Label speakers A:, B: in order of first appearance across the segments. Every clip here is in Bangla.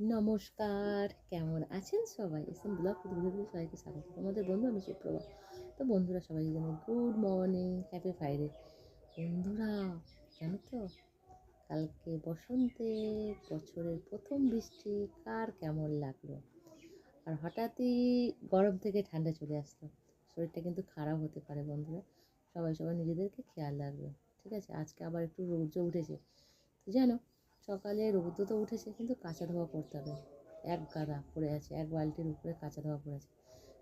A: নমস্কার, কেমন আছেন সবাই? এসএম ব্লগ প্রতিনিধি সবাইকে স্বাগত। তোমাদের বন্ধু আমি সুপ্রভা। তো বন্ধুরা সবাই জানে গুড মর্নিং, হ্যাপি ফ্রাইডে। বন্ধুরা, জানো তো, কালকে বসন্তে বছরের প্রথম বৃষ্টি, কার কেমন লাগল? আর হঠাৎই গরম থেকে ঠান্ডা চলে আসলো। শরীরটা কিন্তু খারাপ হতে পারে বন্ধুরা। সবাই সবাই নিজেদেরকে খেয়াল রাখবে, ঠিক আছে? আজকে আবার একটু রৌদ্র উঠেছে। তো জানো সকালে রৌদ্র তো উঠেছে, কিন্তু কাঁচা ধোয়া করতে হবে। এক গাদা পড়ে আছে, এক বালতির উপরে কাঁচা ধোয়া পড়ে আছে,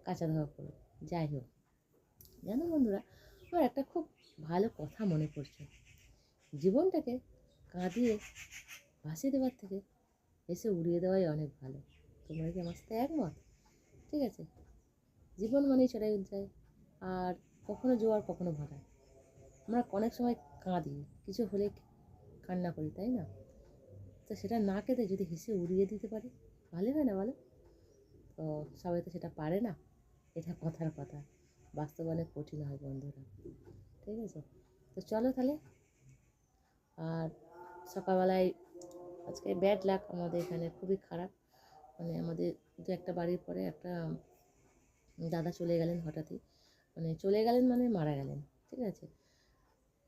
A: কাঁচা ধোয়া করবে যাই হোক, জানো বন্ধুরা, আমার একটা খুব ভালো কথা মনে পড়ছে। জীবনটাকে কাঁদিয়ে ভাসিয়ে দেওয়ার থেকে এসে উড়িয়ে দেওয়াই অনেক ভালো। তোমরা কি আমার সাথে একমত? ঠিক আছে? জীবন মানেই চড়াই যায় আর কখনো জোয়ার, কখনো ভাটা আমরা অনেক সময় কাঁদি, কিছু হলে কান্না করি, তাই না? তো সেটা না কেটে যদি হেসে উড়িয়ে দিতে পারে, ভালো হয় না বলো? তো সবাই তো সেটা পারে না। এটা কথার কথা। বাস্তব অনেক কঠিন হয় বন্ধুরা। ঠিক আছে? তো চলো তাহলে। আর সকালবেলায় আজকে ব্যাড লাক আমাদের এখানে খুবই খারাপ। মানে আমাদের দু একটা বাড়ির পরে একটা দাদা চলে গেলেন হঠাৎই। মানে চলে গেলেন মানে মারা গেলেন। ঠিক আছে?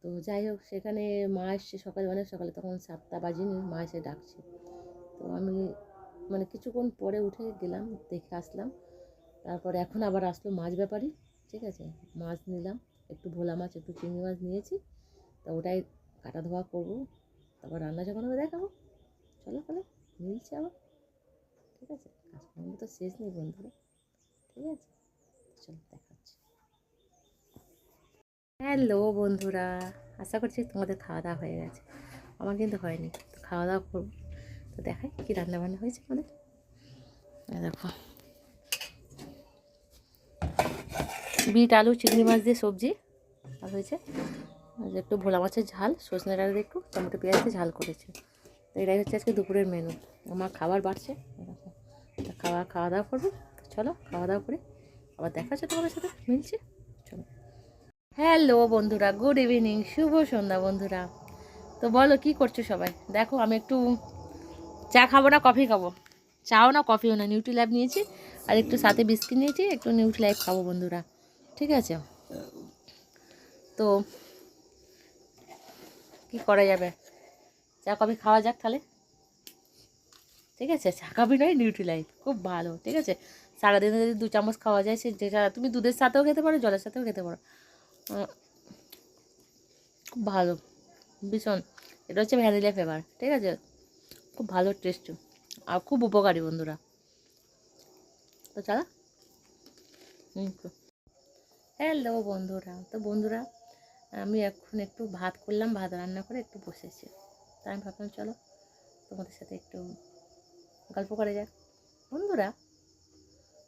A: তো যাই হোক, সেখানে মা এসছে সকালে অনেক সকালে তখন সাতটা বাজিনি, মা এসে ডাকছে। তো আমি মানে কিছুক্ষণ পরে উঠে গেলাম, দেখে আসলাম। তারপরে এখন আবার আসলো মাছ ব্যাপারই ঠিক আছে? মাছ নিলাম, একটু ভোলা মাছ, একটু চিংড়ি মাছ নিয়েছি। তো ওটাই কাটা ধোয়া করব। তারপর রান্না যখন হবে দেখাবো। চলো তাহলে, মিলছে আবার। ঠিক আছে? কাজকর্ম তো শেষ নেই বন্ধুরা। ঠিক আছে? চলো, দেখাচ্ছি। হ্যালো বন্ধুরা, আশা করছি তোমাদের খাওয়া দাওয়া হয়ে গেছে। আমার কিন্তু হয়নি, তো খাওয়া দাওয়া করব। তো দেখাই কী রান্না বান্না হয়েছে আমাদের দেখো। বিট আলু, চিংড়ি মাছ দিয়ে সবজি আর হয়েছে আর একটু ভোলা মাছের ঝাল সজনে ডাল একটু টমেটো পেঁয়াজ দিয়ে ঝাল করেছে। তো এটাই হচ্ছে আজকে দুপুরের মেনু আমার খাবার বাড়ছে তা খাওয়া খাওয়া দাওয়া করব চলো খাওয়া দাওয়া করে আবার দেখা হচ্ছে তোমাদের সাথে, মিলছে। হ্যালো বন্ধুরা, গুড ইভিনিং, শুভ সন্ধ্যা বন্ধুরা। তো বলো, কি করছ সবাই? দেখো, আমি একটু চা খাব না, কফি খাব? চাও না, কফিও না নিউট্রি ল্যাব নিয়েছি আর একটু সাথে বিস্কিট নিয়েছি, একটু নিউট্রি ল্যাব খাব বন্ধুরা, ঠিক আছে? তো কি করা যাবে? চা, কফি খাওয়া যাক তাহলে। ঠিক আছে? চা, কফি নয় নিউট্রি লাইফ খুব ভালো, ঠিক আছে? সারাদিনে যদি দু চামচ খাওয়া যায়, সে যেটা তুমি দুধের সাথেও খেতে পারো, জলের সাথেও খেতে পারো। খুব ভালো, ভীষণ। এটা হচ্ছে ভ্যানিলা ফ্লেভার ঠিক আছে? খুব ভালো টেস্ট আর খুব উপকারী বন্ধুরা। তো চলো। হ্যালো বন্ধুরা, তো বন্ধুরা, আমি এখন একটু ভাত করলাম, ভাত রান্না করে একটু বসেছি। তাই আমি ভাবলাম চলো, তোমাদের সাথে একটু গল্প করা যাক। বন্ধুরা,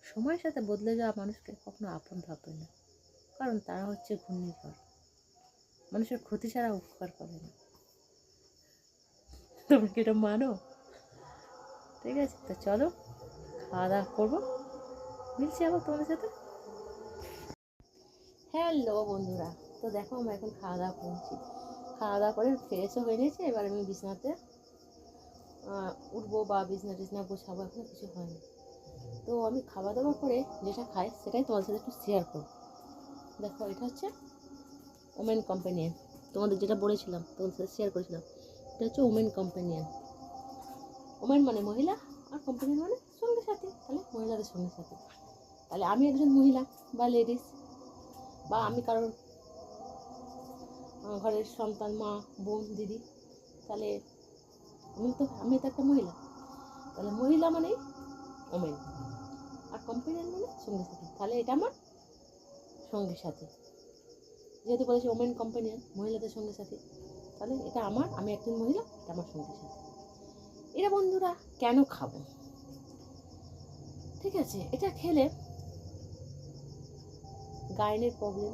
A: সময়ের সাথে বদলে যাওয়া মানুষকে কখনো আপন ভাববে না। কারণ তারা হচ্ছে ঘূর্ণিঝড়। মানুষের ক্ষতি ছাড়া উপকার করে না। তুমি কি এটা মানো? ঠিক আছে, তো চলো, খাওয়া দাওয়া করব। মিলছি আবার তোমাদের সাথে। হ্যালো বন্ধুরা, তো দেখো আমরা এখন খাওয়া দাওয়া করছি। খাওয়া দাওয়া করে ফ্রেশও হয়ে নিয়েছি, এবার আমি বিছনাতে উঠবো বা বিছনা টিছনা গোছাবো, এখন কিছু হয়নি। তো আমি খাওয়া দাওয়া করে যেটা খাই সেটাই তোমাদের সাথে একটু শেয়ার করব। দেখো, এটা হচ্ছে ওমেন কম্পেনিয়ান তোমাদের যেটা বলেছিলাম, তোমাদের সাথে শেয়ার করেছিলাম, এটা হচ্ছে ওমেন কম্পেনিয়ান ওমেন মানে মহিলা, আর কম্পেনিয়ান মানে সঙ্গে সাথী। তাহলে মহিলাদের সঙ্গে সাথী। তাহলে আমি একজন মহিলা বা লেডিস বা আমি কারোর ঘরের সন্তান, মা, বোন, দিদি, তাহলে আমি তো আমি তো একটা মহিলা। তাহলে মহিলা মানেই ওমেন আর কম্পেনিয়ান মানে সঙ্গে সাথী। তাহলে এটা আমার সঙ্গে সাথী। যেহেতু বলেছি ওমেন কম্পেনিয়ান মহিলাদের সঙ্গে সাথী, তাহলে এটা আমার, আমি একজন মহিলা, এটা আমার সঙ্গে সাথী। এটা বন্ধুরা, কেন খাব? ঠিক আছে, এটা খেলে গাইনের প্রবলেম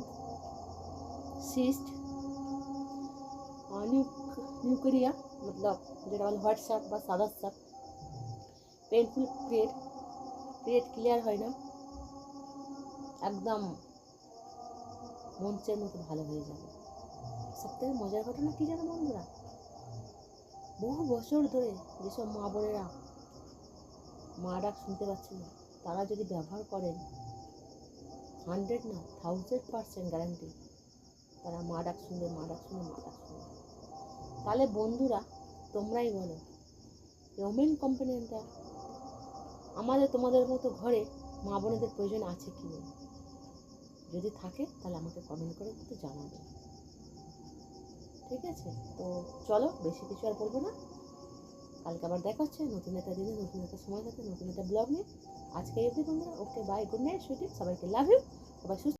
A: সিস্ট নিউক্রিয়া মতলব যেটা বলে হোয়াটসঅ্যাপ বা সাদা সাপ পেনফুল পেট পেট ক্লিয়ার হয় না। একদম মঞ্চের মতো ভালো হয়ে যাবে। সবথেকে মজার ঘটনা কী জানো বন্ধুরা? বহু বছর ধরে যেসব মা বোনেরা মা ডাক শুনতে পাচ্ছেন না, তারা যদি ব্যবহার করেন হান্ড্রেড না থাউজেন্ড পার্সেন্ট গ্যারান্টি, তারা মা ডাক শুনবে, মা ডাক শুনবে, মা ডাক শুনবে। তাহলে বন্ধুরা, তোমরাই বলো ওমেন কোম্পানিটা আমাদের, তোমাদের মতো ঘরে মা বোনেদের প্রয়োজন আছে কি নেই? যদি থাকে, তাহলে আমাকে কমেন্ট করে কিন্তু জানাবে। ঠিক আছে? তো চলো, বেশি কিছু আর বলব না। কালকে আবার দেখা হচ্ছে, নতুন একটা দিনে, নতুন একটা সময় থাকে নতুন একটা ব্লগ নিয়ে। আজকে অবধি বন্ধুরা okay bye good night sweetie সবাইকে লাভ ইউ সবাই সুস্থ